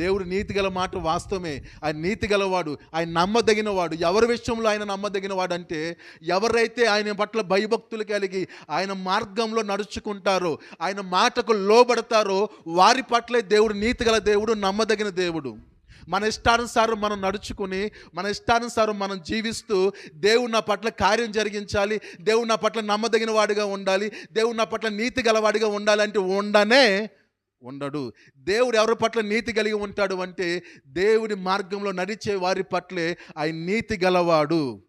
దేవుడు నీతి గల మాట వాస్తవమే. ఆయన నీతి గలవాడు ఆయన నమ్మదగిన వాడు ఎవరి విషయంలో ఆయన నమ్మదగిన వాడు అంటే ఎవరైతే ఆయన పట్ల భయభక్తులు కలిగి ఆయన మార్గంలో నడుచుకుంటారో ఆయన మాటకు లోబడతారో వారి పట్లే దేవుడు నీతి గల దేవుడు నమ్మదగిన దేవుడు. మన ఇష్టానుసారం మనం నడుచుకుని మన ఇష్టానుసారం మనం జీవిస్తూ దేవుడు నా పట్ల కార్యం జరిగించాలి దేవుడు నా పట్ల నమ్మదగిన వాడిగా ఉండాలి దేవుడు నా పట్ల నీతి గలవాడిగా ఉండాలి అంటే ఉండనే ఉండడు. దేవుడు ఎవరి పట్ల నీతి కలిగి ఉంటాడు అంటే దేవుడి మార్గంలో నడిచే వారి పట్లే ఆయన నీతి గలవాడు.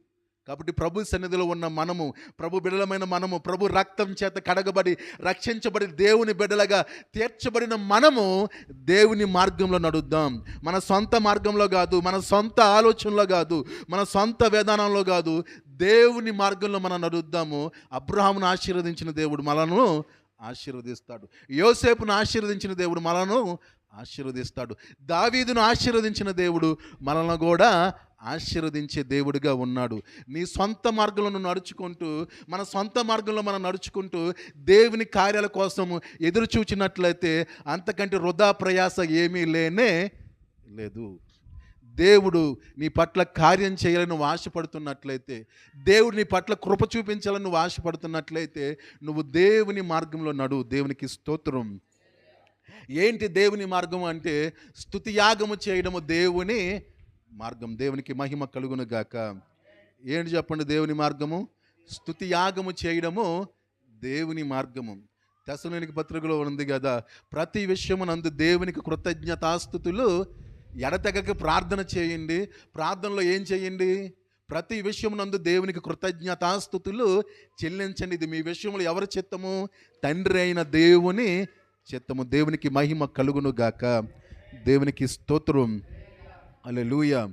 కాబట్టి ప్రభు సన్నిధిలో ఉన్న మనము ప్రభు బిడలమైన మనము ప్రభు రక్తం చేత కడగబడి రక్షించబడి దేవుని బిడ్డలుగా తీర్చబడిన మనము దేవుని మార్గంలో నడుద్దాం. మన సొంత మార్గంలో కాదు మన సొంత ఆలోచనలో కాదు మన సొంత విధానంలో కాదు దేవుని మార్గంలో మనం నడుద్దాము. అబ్రహామును ఆశీర్వదించిన దేవుడు మనను ఆశీర్వదిస్తాడు. యోసేపును ఆశీర్వదించిన దేవుడు మనను ఆశీర్వదిస్తాడు. దావీదును ఆశీర్వదించిన దేవుడు మనల్ని కూడా ఆశీర్వదించే దేవుడిగా ఉన్నాడు. నీ సొంత మార్గంలో నువ్వు నడుచుకుంటూ మన సొంత మార్గంలో మనం నడుచుకుంటూ దేవుని కార్యాల కోసం ఎదురు చూచినట్లయితే అంతకంటే వృధా ప్రయాస ఏమీ లేనే లేదు. దేవుడు నీ పట్ల కార్యం చేయాలని నువ్వు ఆశపడుతున్నట్లయితే దేవుడు నీ పట్ల కృప చూపించాలని నువ్వు ఆశపడుతున్నట్లయితే నువ్వు దేవుని మార్గంలో నడు దేవునికి స్తోత్రం. ఏంటి దేవుని మార్గం అంటే స్థుతి యాగము చేయడము దేవుని మార్గం దేవునికి మహిమ కలుగును గాక. ఏంటి చెప్పండి దేవుని మార్గము? స్థుతి యాగము చేయడము దేవుని మార్గము. దశలోనికి పత్రికలో ఉంది కదా ప్రతి విషయమునందు దేవునికి కృతజ్ఞతాస్థుతులు ఎడతెగక ప్రార్థన చేయండి. ప్రార్థనలో ఏం చేయండి? ప్రతి విషయమునందు దేవునికి కృతజ్ఞతాస్థుతులు చెల్లించండి. ఇది మీ విషయంలో ఎవరి చిత్తము? తండ్రి అయిన దేవుని చిత్తము. దేవునికి మహిమ కలుగును గాక దేవునికి స్తోత్రం. అలెలుయా